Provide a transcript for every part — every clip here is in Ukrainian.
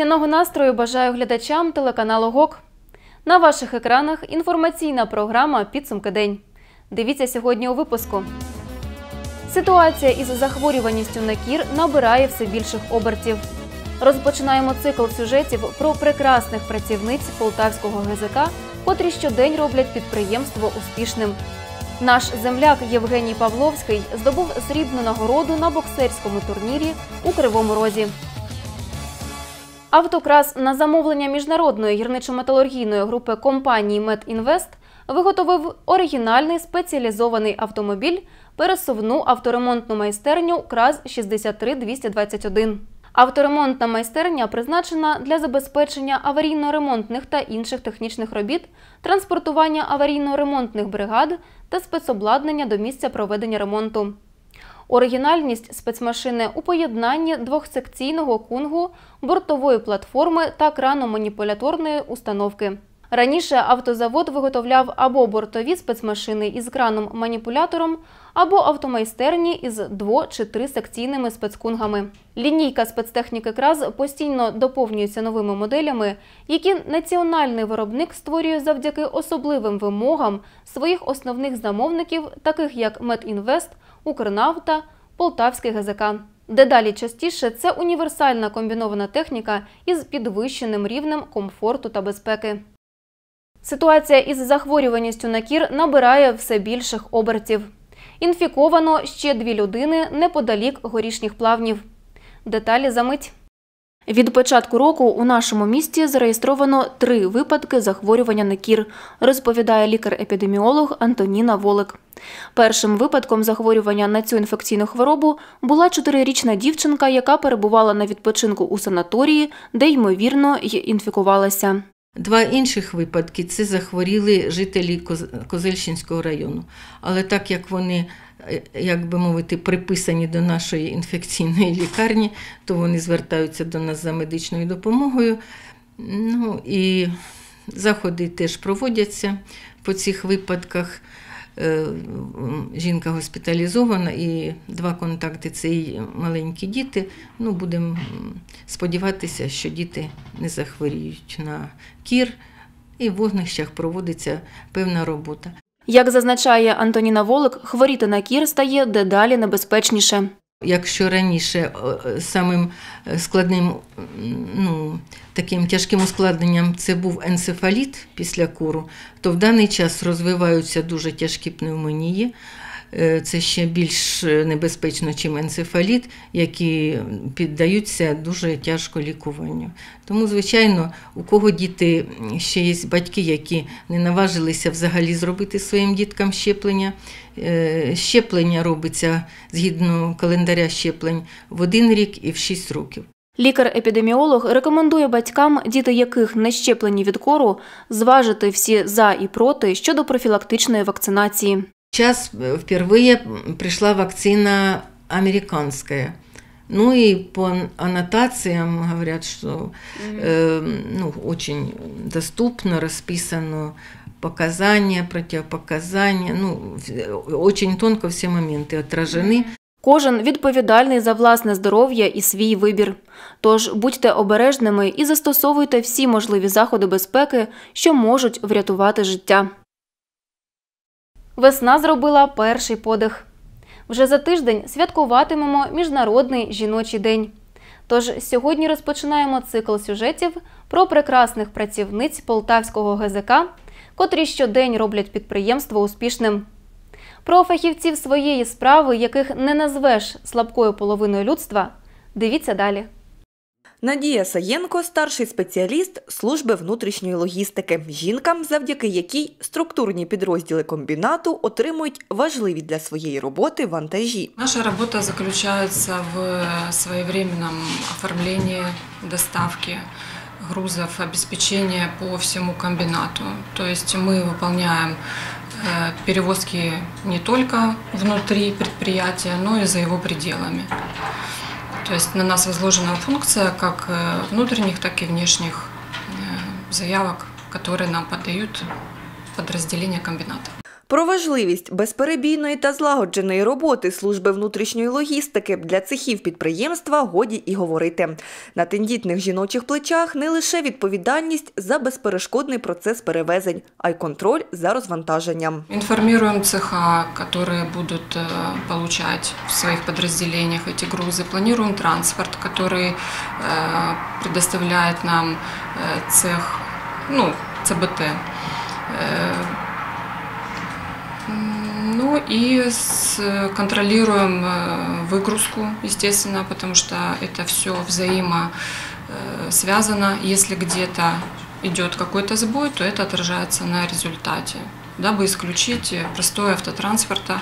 Весняного настрою бажаю глядачам телеканалу ГОК. На ваших екранах інформаційна програма Підсумки день. Дивіться сьогодні у випуску. Ситуація із захворюваністю на кір набирає все більших обертів. Розпочинаємо цикл сюжетів про прекрасних працівниць полтавського ГЗК, котрі щодень роблять підприємство успішним. Наш земляк Євгеній Павловський здобув срібну нагороду на боксерському турнірі у Кривому Розі. Автокрас на замовлення міжнародної гірничо-металургійної групи компанії «Медінвест» виготовив оригінальний спеціалізований автомобіль пересувну авторемонтну майстерню КРАЗ 63221. Авторемонтна майстерня призначена для забезпечення аварійно-ремонтних та інших технічних робіт, транспортування аварійно-ремонтних бригад та спецобладнання до місця проведення ремонту. Оригінальність спецмашини у поєднанні двохсекційного кунгу, бортової платформи та крано-маніпуляторної установки. Раніше автозавод виготовляв або бортові спецмашини із краном-маніпулятором, або автомайстерні із дво- чи трисекційними спецкунгами. Лінійка спецтехніки КРАЗ постійно доповнюється новими моделями, які національний виробник створює завдяки особливим вимогам своїх основних замовників, таких як «Медінвест», «Укрнафта», Полтавський ГЗК. Дедалі частіше це універсальна комбінована техніка із підвищеним рівнем комфорту та безпеки. Ситуація із захворюваністю на кір набирає все більших обертів. Інфіковано ще дві людини неподалік горішніх плавнів. Деталі за мить. Від початку року у нашому місті зареєстровано три випадки захворювання на кір, розповідає лікар-епідеміолог Антоніна Волик. Першим випадком захворювання на цю інфекційну хворобу була чотирирічна дівчинка, яка перебувала на відпочинку у санаторії, де ймовірно й інфікувалася. Два інших випадки це захворіли жителі Козельщинського району. Але так як вони, е, як би мовити, приписані до нашої інфекційної лікарні, то вони звертаються до нас за медичною допомогою. Ну і заходи теж проводяться по цих випадках. Е, Жінка госпіталізована і два контакти це її маленькі діти. Ну, будемо сподіватися, що діти не захворіють на кір, і в вогнищах проводиться певна робота. Як зазначає Антоніна Волик, хворіти на кір стає дедалі небезпечніше. Якщо раніше е, самим е, складним, ну, таким тяжким ускладненням це був енцефаліт після куру, то в даний час розвиваються дуже тяжкі пневмонії. Е, Це ще більш небезпечно, ніж енцефаліт, які піддаються дуже тяжко лікуванню. Тому, звичайно, у кого діти ще є батьки, які не наважилися взагалі зробити своїм діткам щеплення. Е, Щеплення робиться згідно календаря щеплень в один рік і в 6 років. Лікар-епідеміолог рекомендує батькам, діти яких не щеплені від кору, зважити всі за і проти щодо профілактичної вакцинації. Сейчас э, впервые пришла вакцина американская. Ну и по аннотациям говорят, что э, ну, очень доступно расписано показания, противопоказания. Ну, в- очень тонко все моменты отражены. Кожен відповідальний за власне здоров'я і свій вибір. Тож будьте обережними і застосовуйте всі можливі заходи безпеки, що можуть врятувати життя. Весна зробила перший подих. Вже за тиждень святкуватимемо Міжнародний жіночий день. Тож сьогодні розпочинаємо цикл сюжетів про прекрасних працівниць полтавського ГЗК, котрі щодень роблять підприємство успішним. Про фахівців своєї справи, яких не назвеш слабкою половиною людства, дивіться далі. Надія Саєнко старший спеціаліст служби внутрішньої логістики. Жінка, завдяки якій структурні підрозділи комбінату отримують важливі для своєї роботи вантажі. Наша работа заключается в своевременном оформлении доставки грузов, обеспечения по всему комбинату. То есть мы выполняем э, перевозки не только внутри предприятия, но и за его пределами. То есть на нас возложена функция как э, внутренних, так и внешних э, заявок, которые нам подают подразделения комбината. Про важливість безперебійної та злагодженої роботи служби внутрішньої логістики для цехів підприємства годі і говорити. На тендітних жіночих плечах не лише відповідальність за безперешкодний процес перевезень, а й контроль за розвантаженням. Информируем цеха, которые будут э, получать в своих подразделениях эти грузы. Планируем транспорт, который э, предоставляет нам э, цех, ну, ЦБТ. Ну и с- контролируем э, выгрузку, естественно, потому что это все взаимо э. Если где-то идет какой-то сбой, то это отражается на результате, дабы исключить э, простой автотранспорта,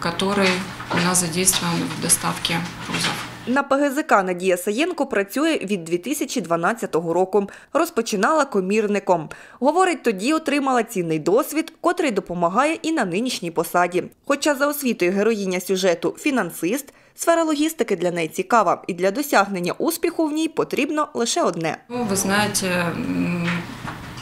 который у нас задействован в доставке грузов. На ПГЗК Надія Саєнко працює від 2012 року. Розпочинала комірником. Говорить, тоді отримала цінний досвід, котрий допомагає і на нинішній посаді. Хоча за освітою героїня сюжету фінансист, сфера логістики для неї цікава, і для досягнення успіху в ній потрібно лише одне. Ну, вы знаете, м,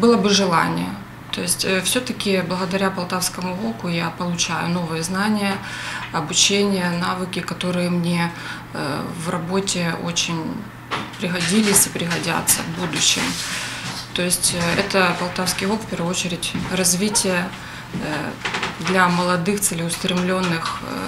было бы желание. То есть все-таки благодаря Полтавскому ВОКу я получаю новые знания, обучение, навыки, которые мне э, в работе очень пригодились и пригодятся в будущем. То есть э, это Полтавский ВОК в первую очередь развитие э, для молодых, целеустремленных. э,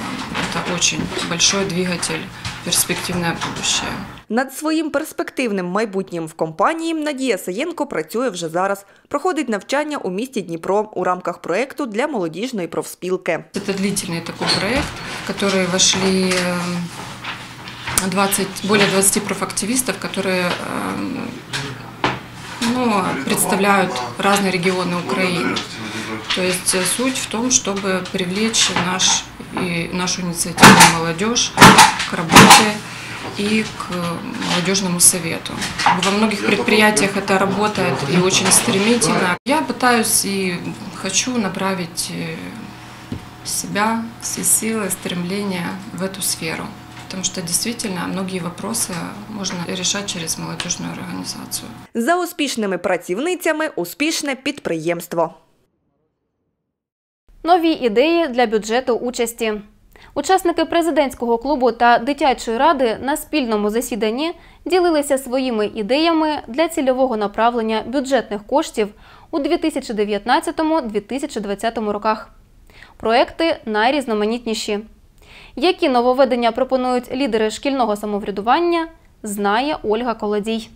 Это очень большой двигатель, перспективное будущее. Над своїм перспективним майбутнім в компанії Надія Саєнко працює вже зараз. Проходить навчання у місті Дніпро у рамках проєкту для молодіжної профспілки. Это длительный такой проект, в который вошли э, 20, более 20 профактивистов, которые э, ну, представляют разные регионы Украины. То есть э, суть в том, чтобы привлечь наш, и нашу инициативную молодежь к работе и к молодежному совету. Во многих предприятиях это работает и очень стремительно. Я пытаюсь и хочу направить э, себя, все силы, стремления в эту сферу. Потому что действительно многие вопросы можно решать через молодежную организацию. За успішними працівницями успішне підприємство. Нові ідеї для бюджету участі. Учасники президентського клубу та дитячої ради на спільному засіданні ділилися своїми ідеями для цільового направлення бюджетних коштів у 2019-2020 роках. Проекти найрізноманітніші. Які нововведення пропонують лідери шкільного самоврядування, знає Ольга Колодій.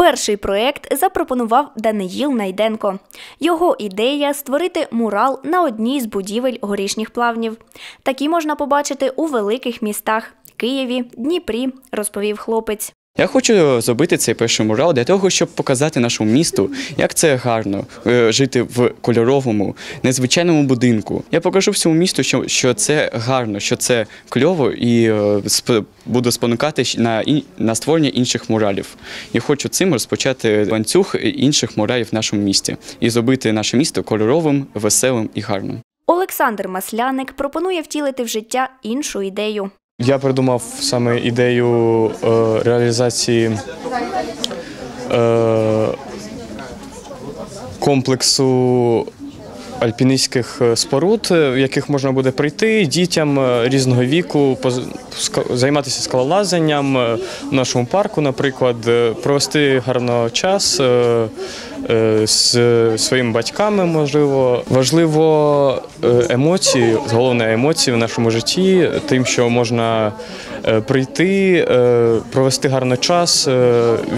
Перший проект запропонував Даниїл Найденко. Його ідея створити мурал на одній з будівель горішніх плавнів. Такі можна побачити у великих містах Києві, Дніпрі, розповів хлопець. Я хочу зробити цей перший мурал для того, щоб показати нашому місту, як це гарно е, жити в кольоровому, незвичайному будинку. Я покажу всьому місту, що, що це гарно, що це кльово, і е, буду спонукати на, на створення інших муралів. І хочу цим розпочати ланцюг інших муралів в нашому місті і зробити наше місто кольоровим, веселим і гарним. Олександр Масляник пропонує втілити в життя іншу ідею. Я придумав саме ідею е, реалізації е, комплексу альпіністських е, споруд, е, в яких можна буде прийти дітям е, різного віку, займатися скалолазанням в нашому парку, наприклад, провести гарно час з своїми батьками, можливо. Важливо емоції, головне емоції в нашому житті, тим, що можна прийти, провести гарний час,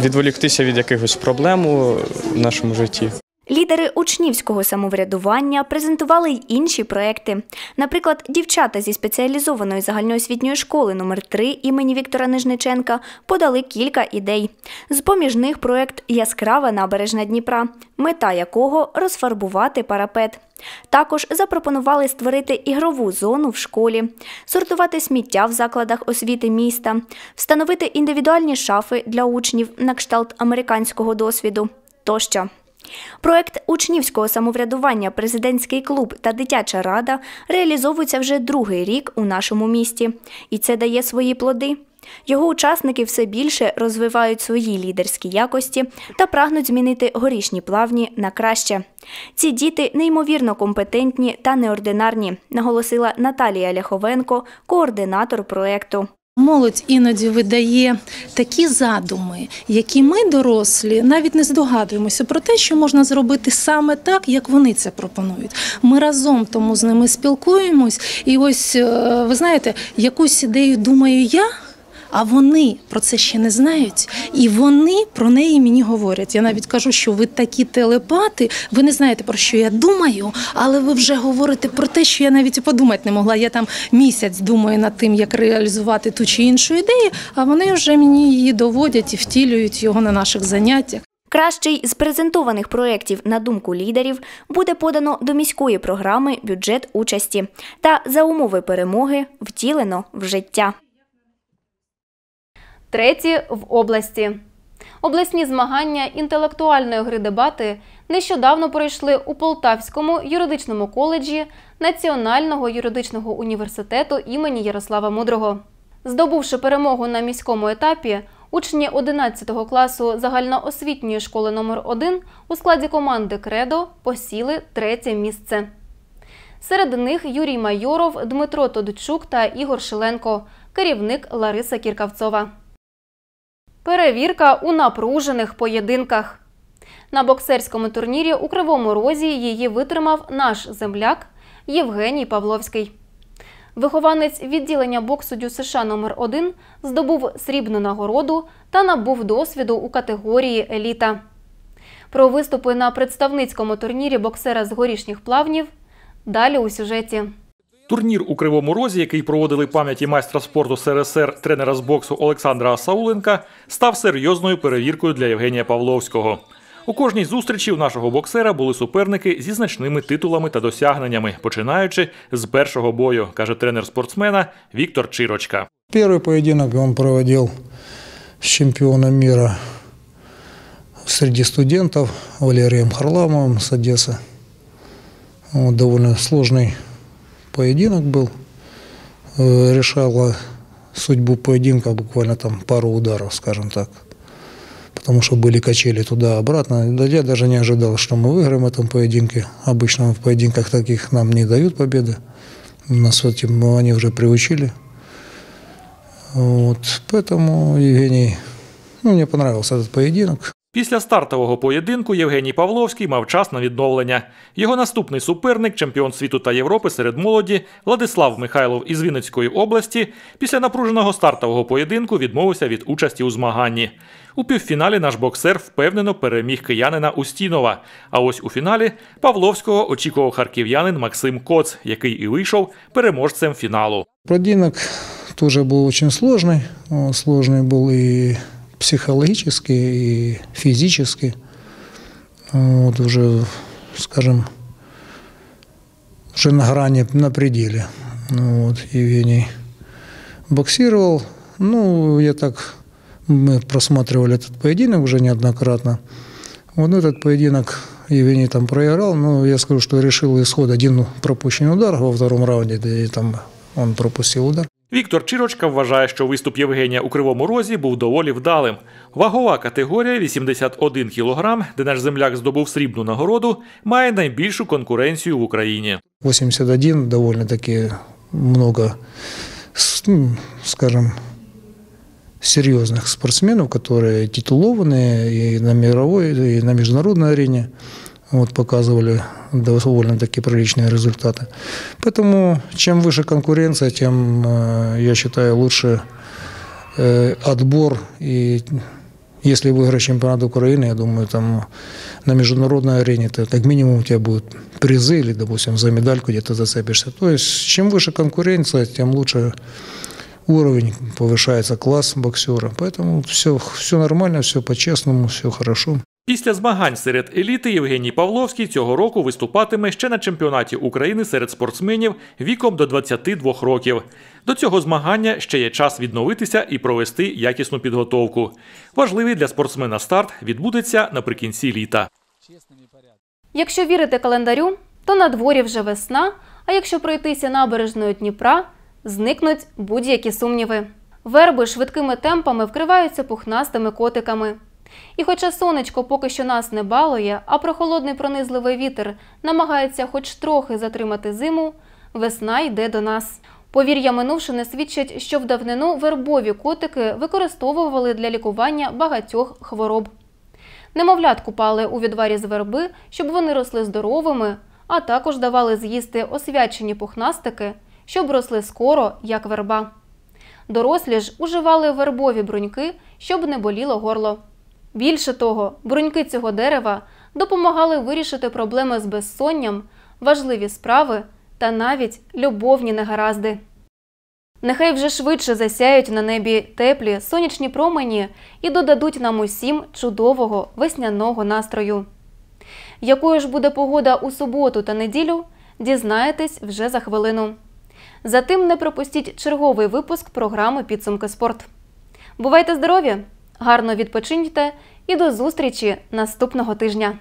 відволіктися від якихось проблем у нашому житті. Лідери учнівського самоврядування презентували й інші проекти. Наприклад, дівчата зі спеціалізованої загальноосвітньої школи номер 3 імені Віктора Нижниченка подали кілька ідей. З-поміж них проект Яскрава набережна Дніпра, мета якого розфарбувати парапет. Також запропонували створити ігрову зону в школі, сортувати сміття в закладах освіти міста, встановити індивідуальні шафи для учнів на кшталт американського досвіду тощо. Проект учнівського самоврядування Президентський клуб та дитяча рада реалізовується вже другий рік у нашому місті, і це дає свої плоди. Його учасники все більше розвивають свої лідерські якості та прагнуть змінити горішні плавні на краще. Ці діти неймовірно компетентні та неординарні, наголосила Наталія Ляховенко, координатор проекту. Молодь іноді видає такі задуми, які ми, дорослі, навіть не здогадуємося про те, що можна зробити саме так, як вони це пропонують. Ми разом тому з ними спілкуємось, і ось е, ви знаєте, якусь ідею думаю я. А вони про це ще не знають, і вони про неї мені говорять. Я навіть кажу, що ви такі телепати, ви не знаєте про що я думаю, але ви вже говорите про те, що я навіть і подумати не могла. Я там місяць думаю над тим, як реалізувати ту чи іншу ідею, а вони вже мені її доводять і втілюють його на наших заняттях. Кращий з презентованих проєктів, на думку лідерів, буде подано до міської програми бюджет участі та за умови перемоги втілено в життя. Треті в області. Обласні змагання інтелектуальної гри дебати нещодавно пройшли у Полтавському юридичному коледжі Національного юридичного університету імені Ярослава Мудрого. Здобувши перемогу на міському етапі, учні 11 класу загальноосвітньої школи номер 1 у складі команди Кредо посіли третє місце. Серед них Юрій Майоров, Дмитро Тодчук та Ігор Шиленко, керівник Лариса Кіркавцова. Перевірка у напружених поєдинках. На боксерському турнірі у Кривому Розі її витримав наш земляк Євгеній Павловський. Вихованець відділення боксу ДЮСШ США номер 1 здобув срібну нагороду та набув досвіду у категорії еліта. Про виступи на представницькому турнірі боксера з горішніх плавнів далі у сюжеті. Турнір у Кривому Розі, який проводили пам'яті майстра спорту СРСР тренера з боксу Олександра Сауленка, став серйозною перевіркою для Євгенія Павловського. У кожній зустрічі у нашого боксера були суперники зі значними титулами та досягненнями, починаючи з першого бою, каже тренер спортсмена Віктор Чирочка. Первый поединок он проводил с чемпионом мира среди студентов Валерием Харламовым с Одессы. Вот, довольно сложный поединок был. Э, Решала судьбу поединка буквально там пару ударов, скажем так. Потому что были качели туда-обратно. Да Я даже не ожидал, что мы выиграем в этом поединке. Обычно в поединках таких нам не дают победы. Нас этим они уже приучили. Вот. Поэтому Евгений, ну, мне понравился этот поединок. Після стартового поєдинку Євгеній Павловський мав час на відновлення. Його наступний суперник, чемпіон світу та Європи серед молоді Владислав Михайлов із Вінницької області, після напруженого стартового поєдинку відмовився від участі у змаганні. У півфіналі наш боксер впевнено переміг киянина Устінова. А ось у фіналі Павловського очікував харків'янин Максим Коц, який і вийшов переможцем фіналу. Поединок тоже был очень сложный. Он Сложный был и психологически, и физически. Вот уже, скажем, уже на грани, на пределе. Ну Вот, Евгений боксировал. Ну, я так, мы просматривали этот поединок уже неоднократно. Вот ну, этот поединок Евгений там проиграл, но я скажу, что решил исход один пропущенный удар во втором раунде, и там он пропустил удар. Віктор Чирочка вважає, що виступ Євгенія у Кривому Розі був доволі вдалим. Вагова категорія 81 кг, де наш земляк здобув срібну нагороду, має найбільшу конкуренцію в Україні. 81 довольно-таки много, с- ну, скажем, серьезных спортсменов, которые титулованные и на мировой, и на международной арене Вот, показывали довольно-таки приличные результаты. Поэтому чем выше конкуренция, тем, э, я считаю, лучше э, отбор. И если выиграть чемпионат Украины, я думаю, там на международной арене то как минимум у тебя будут призы или, допустим, за медальку где-то зацепишься. То есть чем выше конкуренция, тем лучше уровень, повышается класс боксера. Поэтому все, все нормально, все по-честному, все хорошо. Після змагань серед еліти Євгеній Павловський цього року виступатиме ще на чемпіонаті України серед спортсменів віком до 22 років. До цього змагання ще є час відновитися і провести якісну підготовку. Важливий для спортсмена старт відбудеться наприкінці літа. Якщо вірити календарю, то на дворі вже весна, а якщо пройтися набережною Дніпра, зникнуть будь-які сумніви. Верби швидкими темпами вкриваються пухнастими котиками. І хоча сонечко поки що нас не балує, а прохолодний пронизливий вітер намагається хоч трохи затримати зиму, весна йде до нас. Повір'я минувшини свідчать, що в давнину вербові котики використовували для лікування багатьох хвороб. Немовлят купали у відварі з верби, щоб вони росли здоровими, а також давали з'їсти освячені пухнастики, щоб росли скоро, як верба. Дорослі ж уживали вербові бруньки, щоб не боліло горло. Більше того, бруньки цього дерева допомагали вирішити проблеми з безсонням, важливі справи та навіть любовні негаразди. Нехай вже швидше засяють на небі теплі сонячні промені і додадуть нам усім чудового весняного настрою. Якою ж буде погода у суботу та неділю, дізнаєтесь вже за хвилину. Затим не пропустіть черговий випуск програми Підсумки спорт. Бувайте здорові! Гарно відпочиньте і до зустрічі наступного тижня!